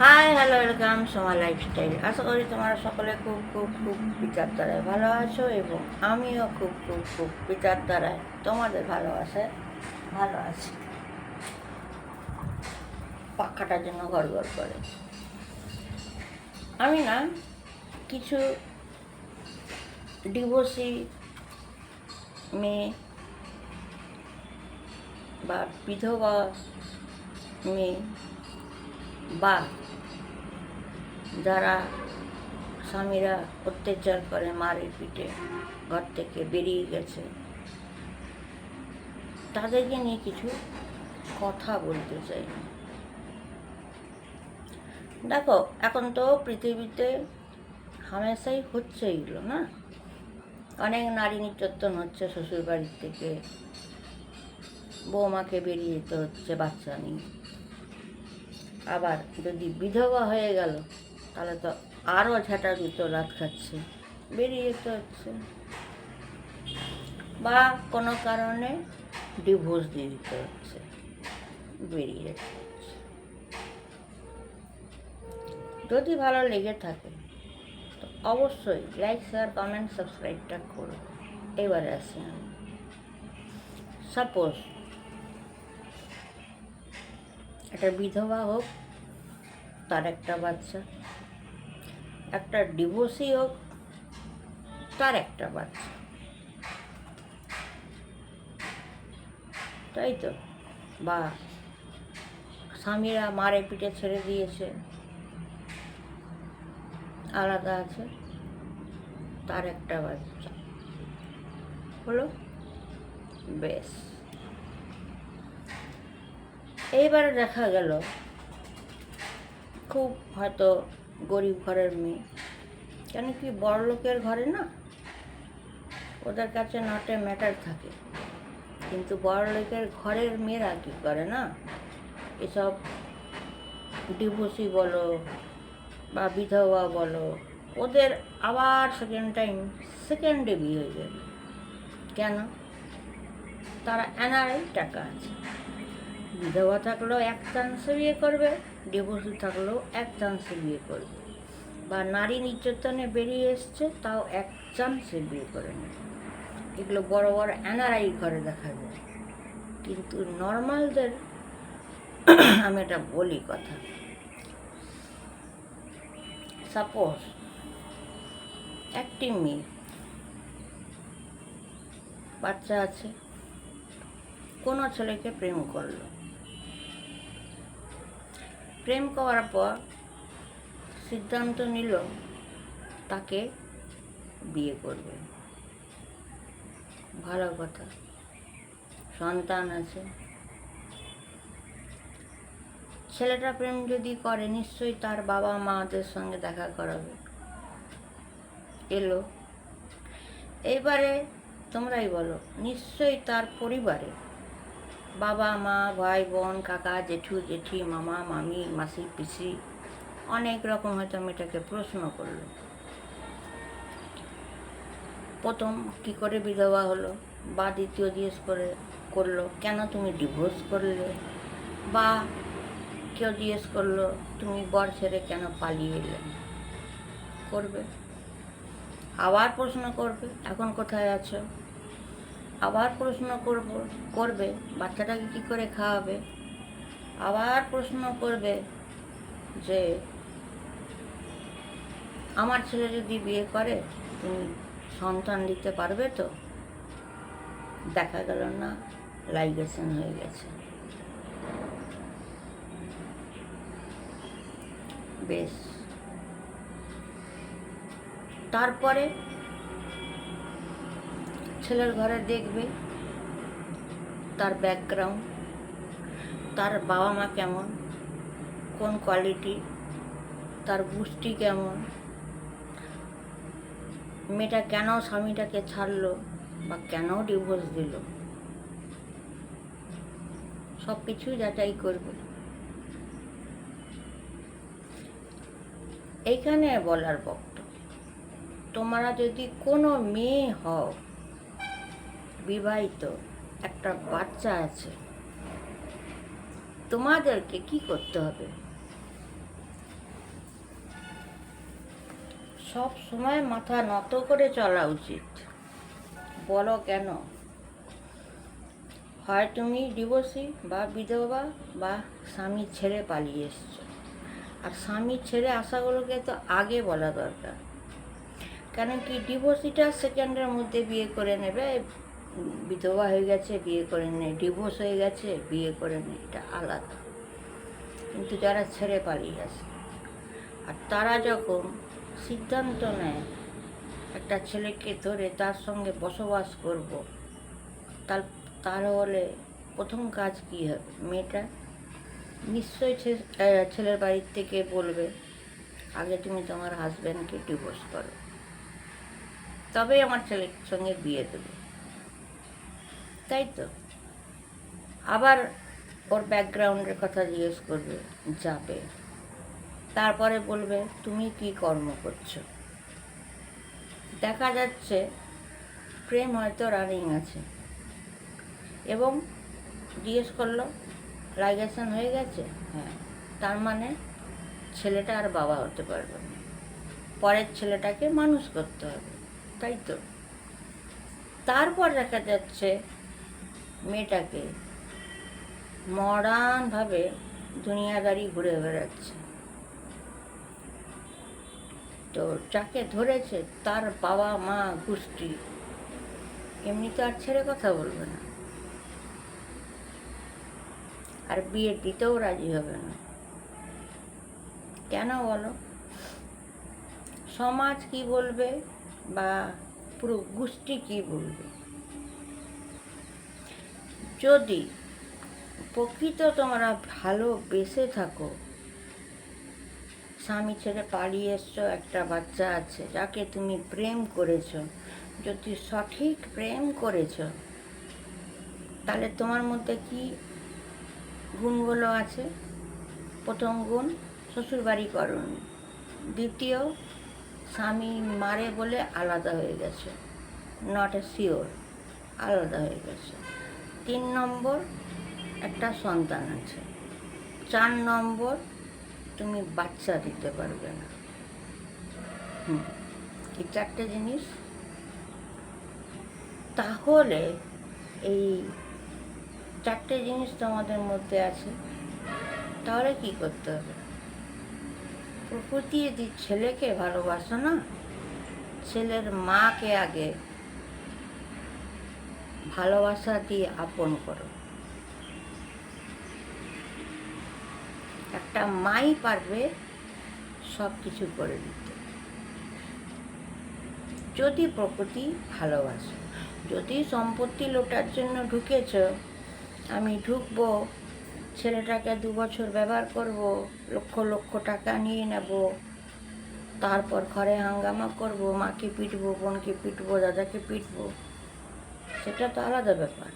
Hi hello welcome Soma lifestyle আশা করি তোমরা সকলে খুব খুব খুব বিচার দ্বারায় ভালো আছো এবং আমিও খুব খুব খুব বিচার দ্বারায় তোমাদের ভালোবাসায় ভালো আছি। পাখাটার জন্য গড় করে। আমি না কিছু ডিভোর্সি মেয়ে বা বিধবা মেয়ে বা যারা স্বামীরা অত্যাচার করে মারের পিঠে ঘর থেকে বেরিয়ে গেছে, তাদেরকে নিয়ে কিছু কথা বলতে চাই। দেখো, এখন তো পৃথিবীতে হামেশাই হচ্ছে এগুলো, না? অনেক নারী নির্যাতন হচ্ছে শ্বশুর বাড়ির থেকে। বৌমাকে বেরিয়ে যেতে হচ্ছে, বাচ্চা নিয়ে। আবার যদি বিধবা হয়ে গেল তাহলে তো আরও ঝাঁটা দুটো রাত খাচ্ছে, বেরিয়ে যেতে হচ্ছে। বা কোনো কারণে ডিভোর্স দিয়ে দিতে হচ্ছে, বেরিয়ে যেতে হচ্ছে। যদি ভালো লেগে থাকে, তো অবশ্যই লাইক শেয়ার কমেন্ট সাবস্ক্রাইবটা করো। এবারে আসি আমি। সাপোজ একটা বিধবা হোক, তার একটা বাচ্চা একটা ডিভোর্সি হোক, তার একটা বাচ্চা। তাই তো? বা স্বামীরা মারে পিঠে ছেড়ে দিয়েছে। আলাদা আছে। তার একটা বাচ্চা। হলো? বেশ এইবারে দেখা গেল, খুব হয়তো গরিব ঘরের মেয়ে। কেন কি বড় লোকের ঘরে না, ওদের কাছে নটে ম্যাটার থাকে। কিন্তু বড় লোকের ঘরের মেয়েরা কী করে না? এসব ডিভোর্সি বলো বা বিধবা বলো, ওদের আবার সেকেন্ড টাইম সেকেন্ডে বিয়ে হয়ে যাবে। কেন? তারা এনআরআই টাকা আছে। বিধবা থাকলেও এক চান্সে বিয়ে করবে। ডিভোর্সি থাকলেও এক চান্সে বিয়ে করবে বা নারী নির্যাতনে বেরিয়ে এসছে, তাও এক চান্সে বিয়ে করে নেবে এগুলো বড় বড় এনআরআই ঘরে দেখা যায়। কিন্তু নর্মালদের, আমি এটা বলি কথা। সাপোজ একটি মেয়ে বাচ্চা আছে, কোনো ছেলেকে প্রেম করল। প্রেম করার পর সিদ্ধান্ত নিল তাকে বিয়ে করবে। ভালো কথা। সন্তান আছে। ছেলেটা প্রেম যদি করে, নিশ্চয়ই তার বাবা মাদের সঙ্গে দেখা করাবে। এলো। এবারে তোমরাই বলো, নিশ্চয়ই তার পরিবারে বাবা, মা, ভাই, বোন, কাকা, জেঠু, জেঠি, মামা, মামি, মাসি, পিসি, অনেক রকম হয়তো মেয়েটাকে প্রশ্ন করল। প্রথম কি করে বিধবা হলো? বা দ্বিতীয় জিজ্ঞেস করে, করল, কেন তুমি ডিভোর্স করলে? বা কেউ জিজ্ঞেস করল, তুমি বর ছেড়ে কেন পালিয়ে এলে? করবে। আবার প্রশ্ন করবে, এখন কোথায় আছো? আবার প্রশ্ন করব, করবে, বাচ্চাটাকে কী করে খাওয়াবে? আবার প্রশ্ন করবে যে, আমার ছেলে যদি বিয়ে করে, তুমি সন্তান দিতে পারবে তো? দেখা গেল না লাইগেশন হয়ে গেছে। বেশ। তারপরে ছেলের ঘরে দেখবে তার ব্যাকগ্রাউন্ড তার বাবা মা কেমন, কোন কোয়ালিটি তার পুষ্টি কেমন, মেয়েটা কেন স্বামীটাকে ছাড়লো বা কেন ডিভোর্স দিল সব কিছুই যাচাই করবে। এইখানে বলার বক্তব্য, তোমরা যদি কোনো মেয়ে হও বিবাহিত একটা বাচ্চা আছে। তোমাদেরকে কি করতে হবে? সব সময় মাথা নত করে চলা উচিত। বলো কেন? হয় তুমি ডিভোর্সি বা বিধবা বা স্বামী ছেড়ে পালিয়ে এসছো। আর স্বামী ছেড়ে আসাগুলোকে তো আগে বলা দরকার। কেন কি ডিভোর্সিটা সেকেন্ডের মধ্যে বিয়ে করে নেবে বিধবা হয়ে গেছে, বিয়ে করে নে ডিভোর্স হয়ে গেছে, বিয়ে করে নে, এটা আলাদা। কিন্তু যারা ছেড়ে পালিয়ে আসে আর তারা যখন সিদ্ধান্ত নেয় একটা ছেলেকে ধরে তার সঙ্গে বসবাস করব, তার তাহলে প্রথম কাজ কী হবে? মেয়েটা নিশ্চয়ই ছেলের বাড়ির থেকে বলবে, আগে তুমি তোমার হাজব্যান্ডকে ডিভোর্স করো। তবেই আমার ছেলের সঙ্গে বিয়ে দেবে। তাই তো আবার ওর ব্যাকগ্রাউন্ডের কথা জিজ্ঞেস করবে, যাবে। তারপরে বলবে, তুমি কি কর্ম করছ? দেখা যাচ্ছে, প্রেম হয়তো রানিং আছে। এবং জিজ্ঞেস করল লাইগেশন হয়ে গেছে? হ্যাঁ। তার মানে ছেলেটা আর বাবা হতে পারবে না। পরের ছেলেটাকে মানুষ করতে হবে তাই তো তারপর দেখা যাচ্ছে মেয়েটাকে মডার্নভাবে দুনিয়াদারি ঘুরে বেড়াচ্ছে। তো যাকে ধরেছে তার বাবা মা গোষ্ঠী, এমনি তো আর ছেড়ে কথা বলবে না। আর বিয়ে দিতেও রাজি হবে না। কেন বলো? সমাজ কি বলবে বা পুরো গোষ্ঠী কি বলবে? যদি প্রকৃত তোমরা ভালো বেসে থাকো, স্বামী ছেড়ে পালিয়ে এসছো, একটা বাচ্চা আছে, যাকে তুমি প্রেম করেছ, যদি সঠিক প্রেম করেছ, তাহলে তোমার মধ্যে কি গুণগুলো আছে? প্রথম গুণ, শ্বশুরবাড়ি করণ দ্বিতীয়, স্বামী মারে বলে আলাদা হয়ে গেছে নট এ শিওর আলাদা হয়ে গেছে। তিন নম্বর একটা সন্তান আছে। চার নম্বর তুমি বাচ্চা দিতে পারবে না। হুম, এই চারটে জিনিস। তাহলে এই চারটে জিনিস তোমাদের মধ্যে আছে। তাহলে কি করতে হবে? প্রকৃতি যদি ছেলেকে ভালোবাসো না, ছেলের মাকে আগে ভালোবাসা দিয়ে আপন করো। একটা মাই পারবে সব কিছু করে দিতে। যদি প্রকৃতি ভালোবাসো, যদি সম্পত্তি লোটার জন্য ঢুকেছ, আমি ঢুকবো, ছেলেটাকে দু বছর ব্যবহার করব, লক্ষ লক্ষ টাকা নিয়ে নেব, তারপর ঘরে হাঙ্গামা করব, মাকে পিটবো, বোনকে পিটবো, দাদাকে পিটবো সেটা তো আলাদা ব্যাপার।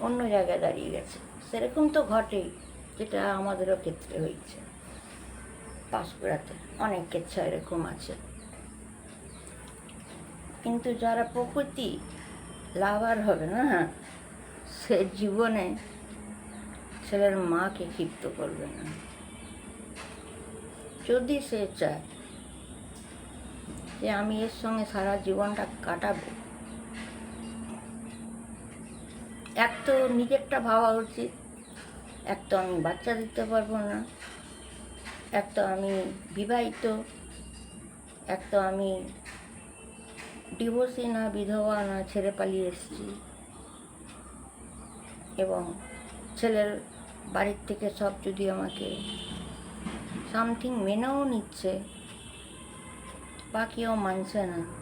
অন্য জায়গায় দাঁড়িয়ে গেছে। সেরকম তো ঘটেই, যেটা আমাদেরও ক্ষেত্রে হয়েছে। পাঁশকুড়াতে অনেক কেচ্ছা এরকম আছে। কিন্তু যারা প্রকৃতি লাভার হবে না, সে জীবনে ছেলের মাকে ক্ষিপ্ত করবে না। যদি সে চায় যে আমি এর সঙ্গে সারা জীবনটা কাটাবো এক তো নিজেরটা ভাবা উচিত। এক তো আমি বাচ্চা দিতে পারব না। এক তো আমি বিবাহিত। এক তো আমি ডিভোর্সি না, বিধবা না, ছেড়ে পালিয়ে এসেছি। এবং ছেলের বাড়ির থেকে সব যদি আমাকে সামথিং মেনেও নিচ্ছে বা মানছে না।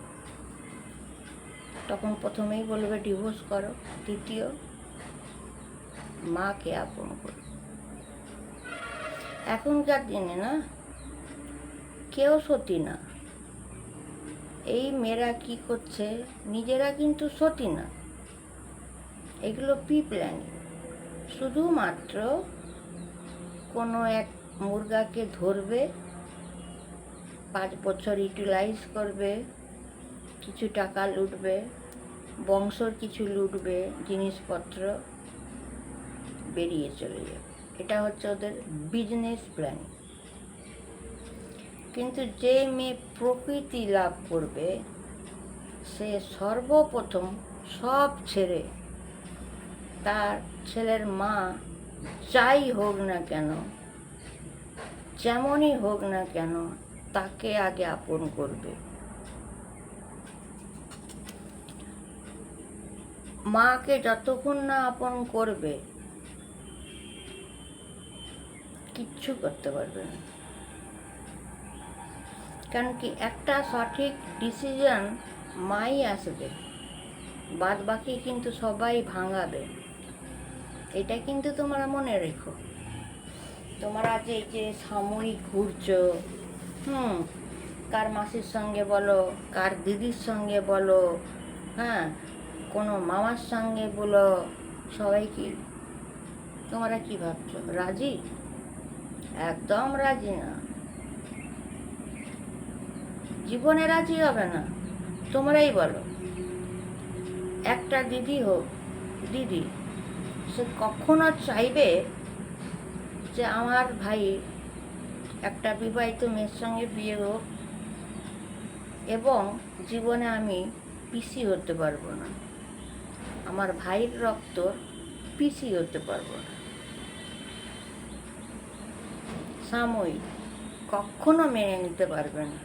তখন প্রথমেই বলবে, ডিভোর্স করো। দ্বিতীয়, মাকে আপন করো। এখনকার দিনে না, কেউ সতী না। এই মেয়েরা কি করছে, নিজেরা কিন্তু সতী না। এগুলো পি প্ল্যানিং শুধুমাত্র কোনো এক মুরগাকে ধরবে, পাঁচ বছর ইউটিলাইজ করবে কিছু টাকা লুটবে, বংশর কিছু লুটবে, জিনিসপত্র বেরিয়ে চলে যাবে। এটা হচ্ছে ওদের বিজনেস প্ল্যানিং কিন্তু যে মেয়ে প্রকৃতি লাভ করবে, সে সর্বপ্রথম সব ছেড়ে তার ছেলের মা যাই হোক না কেন, যেমনই হোক না কেন, তাকে আগে আপন করবে। মাকে যতক্ষণ না আপন করবে, কিচ্ছু করতে পারবে না। কারণ কি, একটা সঠিক ডিসিশন মাই আসবে বাদ বাকি কিন্তু সবাই ভাঙাবে। এটা কিন্তু তোমরা মনে রেখো। তোমরা যে এই যে সাময়িক ঘুরছো, হুম, কার মাসির সঙ্গে বলো, কার দিদির সঙ্গে বলো হ্যাঁ কোনো মামার সঙ্গে বলো, সবাই কি, তোমরা কি ভাবছ? রাজি? একদম রাজি না। জীবনে রাজি হবে না, তোমরাই বলো। একটা দিদি হোক, দিদি, সে কখনো চাইবে যে আমার ভাই একটা বিবাহিত মেয়ের সঙ্গে বিয়ে হোক এবং জীবনে আমি পিসি হতে পারব না। আমার ভাইয়ের রক্ত পিসি হতে পারব না। সাময়িক কখনো মেনে নিতে পারবে না।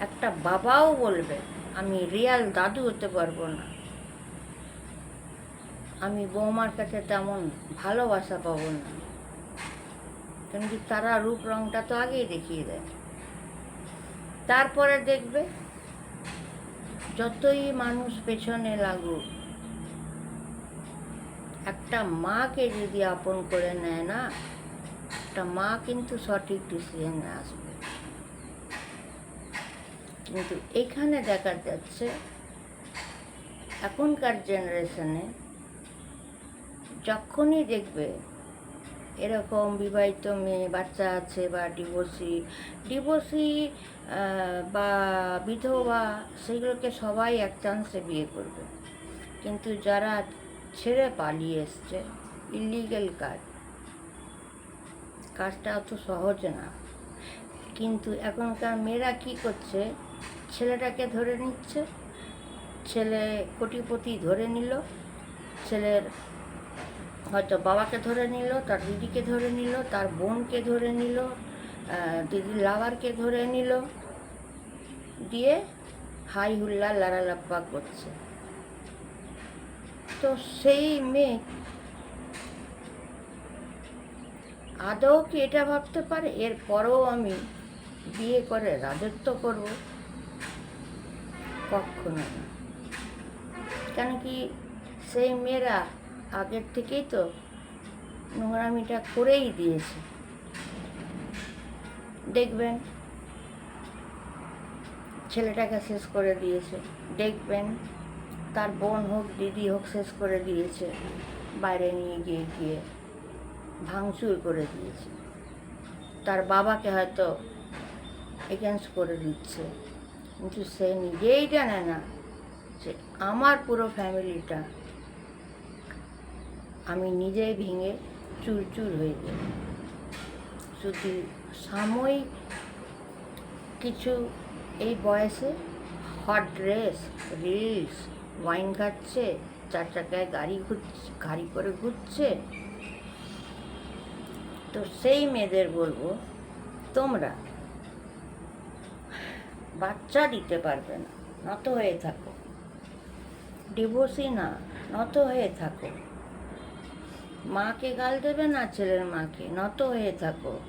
একটা বাবাও বলবে, আমি রিয়াল দাদু হতে পারব না। আমি বৌমার কাছে তেমন ভালোবাসা পাবো না। কেন কি তারা রূপ রংটা তো আগেই দেখিয়ে দেয়। তারপরে দেখবে যতই মানুষ পেছনে লাগুক, একটা মাকে যদি আপন করে নেয় না, একটা মা কিন্তু সঠিক ডিসিশনে আসবে। কিন্তু এখানে দেখা যাচ্ছে, এখনকার জেনারেশনে যখনই দেখবে এরকম বিবাহিত মেয়ে, বাচ্চা আছে বা ডিভোর্সি ডিভোর্সি বা বিধবা, সেগুলোকে সবাই এক চান্সে বিয়ে করবে। কিন্তু যারা ছেড়ে পালিয়ে এসছে ইলিগেল কাজ, কাজটা অত সহজ না। কিন্তু এখনকার মেয়েরা কি করছে, ছেলেটাকে ধরে নিচ্ছে, ছেলে কোটিপতি ধরে নিল, ছেলের হয়তো বাবাকে ধরে নিল, তার দিদিকে ধরে নিল, তার বোনকে ধরে নিল দিদির লাভারকে ধরে নিল। দিয়ে হাই হুল্লা লারালাপ্পা করছে। তো সেই মেয়ে আদৌ কি এটা ভাবতে পারে? এর এরপরেও আমি বিয়ে করে রাজত্ব করব? কখনো না। কেন কি সেই মেয়েরা আগের থেকেই তো নোংরামিটা করেই দিয়েছে। দেখবেন, ছেলেটাকে শেষ করে দিয়েছে। দেখবেন, তার বোন হোক, দিদি হোক, শেষ করে দিয়েছে। বাইরে নিয়ে গিয়ে গিয়ে ভাঙচুর করে দিয়েছে। তার বাবাকে হয়তো এগেন্স্ট করে দিচ্ছে। কিন্তু সে নিজেই জানে না যে আমার পুরো ফ্যামিলিটা আমি নিজেই ভেঙে চুরচুর হয়ে যাই। যদি সাময়িক কিছু এই বয়সে হট ড্রেস রিলস ওয়াইন খাচ্ছে, চার চাকায় গাড়ি ঘুরছে, গাড়ি করে ঘুরছে, তো সেই মেয়েদের বলব, তোমরা বাচ্চা দিতে পারবে না, নত হয়ে থাকো। ডিভোর্সই না, নত হয়ে থাকো। মাকে গাল দেবে না, ছেলের মাকে? নত হয়ে থাকো।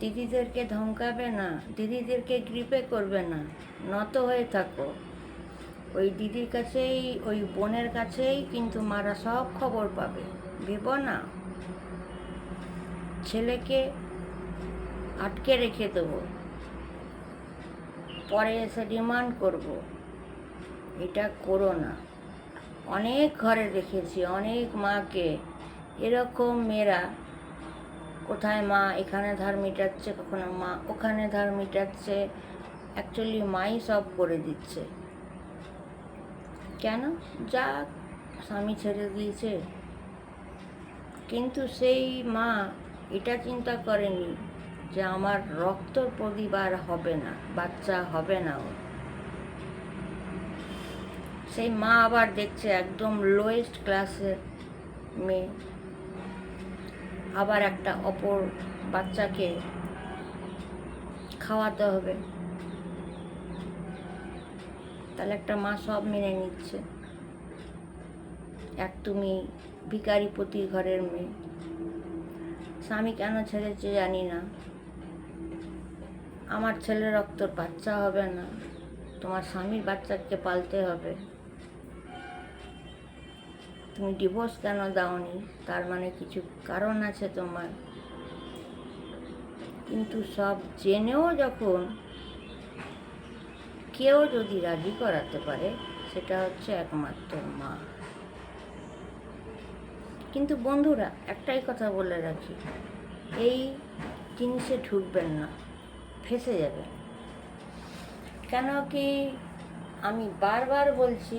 দিদিদেরকে ধমকাবে না, দিদিদেরকে গ্রিপে করবে না, নত হয়ে থাকো। ওই দিদির কাছেই, ওই বোনের কাছেই কিন্তু মারা সব খবর পাবে। ভেবো না। ছেলেকে আটকে রেখে দেবো। পরে এসে ডিমান্ড করব। এটা করো না। অনেক ঘরে দেখেছি অনেক মাকে। এরকম মেয়েরা কোথায় মা? এখানে ধার মিটাচ্ছে, কখনো মা ওখানে ধার মিটাচ্ছে। অ্যাকচুয়ালি মাই সব করে দিচ্ছে। কেন? যা স্বামী ছেড়ে দিয়েছে। কিন্তু সেই মা এটা চিন্তা করেনি যে আমার রক্ত পরিবার হবে না, বাচ্চা হবে না ওর সেই মা আবার দেখছে একদম লোয়েস্ট ক্লাসের মেয়ে। আবার একটা অপর বাচ্চাকে খাওয়াতে হবে। তাহলে একটা মা সব মেনে নিচ্ছে। এক তুমি ভিকারি পতি ঘরের মেয়ে। স্বামী কেন ছেড়েছে জানি না। আমার ছেলে রক্তর বাচ্চা হবে না। তোমার স্বামীর বাচ্চাকে পালতে হবে। তুমি ডিভোর্স কেন দাওনি? তার মানে কিছু কারণ আছে তোমার। কিন্তু সব জেনেও যখন কেউ যদি রাজি করাতে পারে, সেটা হচ্ছে একমাত্র মা। কিন্তু বন্ধুরা, একটাই কথা বলে রাখি, এই জিনিসে ঢুকবেন না, ফেসে যাবেন। কেন কি আমি বারবার বলছি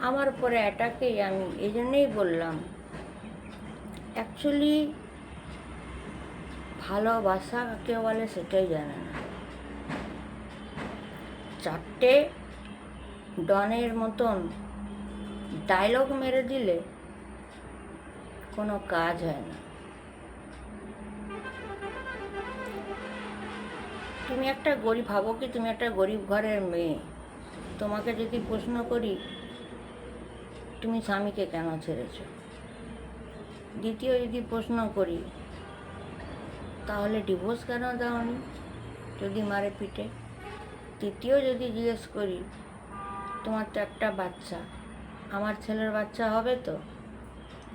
আমার পরে এটাকেই আমি এই জন্যেই বললাম। অ্যাকচুয়ালি ভালোবাসা কাকে বলে সেটাই জানে না। চারটে ডনের মতন ডায়লগ মেরে দিলে কোনো কাজ হয় না। তুমি একটা গরিব, ভাবো কি তুমি একটা গরিব ঘরের মেয়ে? তোমাকে যদি প্রশ্ন করি তুমি স্বামীকে কেন ছেড়েছো? দ্বিতীয় যদি প্রশ্ন করি, তাহলে ডিভোর্স কেন দাওনি? যদি মারে পিটে? তৃতীয় যদি জিজ্ঞেস করি, তোমার তো একটা বাচ্চা, আমার ছেলের বাচ্চা হবে তো?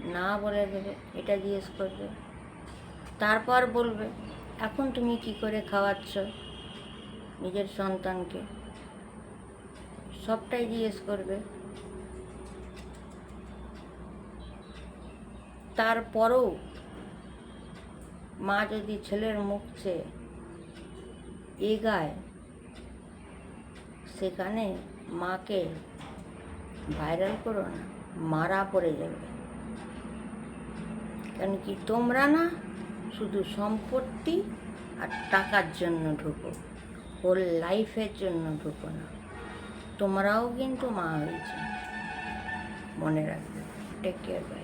না বলে দেবে, এটা জিজ্ঞেস করবে। তারপর বলবে, এখন তুমি কি করে খাওয়াচ্ছ নিজের সন্তানকে? সবটাই জিজ্ঞেস করবে। তারপরেও মা যদি ছেলের মুখ এগায়, সেখানে মাকে ভাইরাল করো না, মারা পড়ে যাবে। কেন কি তোমরা না শুধু সম্পত্তি আর টাকার জন্য ঢুকো হোল লাইফের জন্য ঢুকো না। তোমরাও কিন্তু মা হয়েছে। মনে রাখবে। Take care bye